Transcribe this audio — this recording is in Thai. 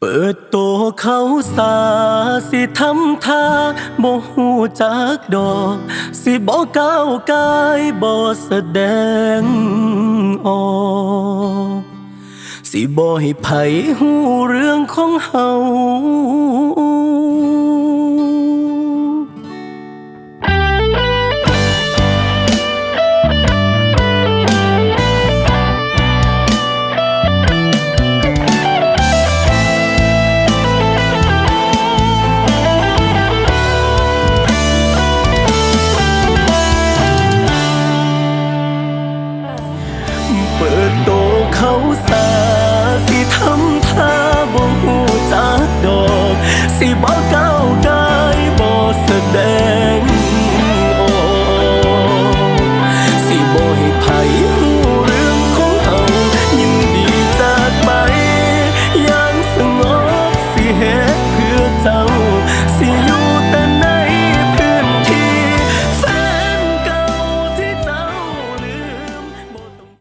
เปิดโตวเขาสาสิทำท่าบ่หูจักดอก สิบ่ก้าวกายบ่แสดงออกสิบ่ให้ไผหูเรื่องของเฮา เปิดโตเขาสาสิทำท่าบ่หูจักดอก สิบอกกัน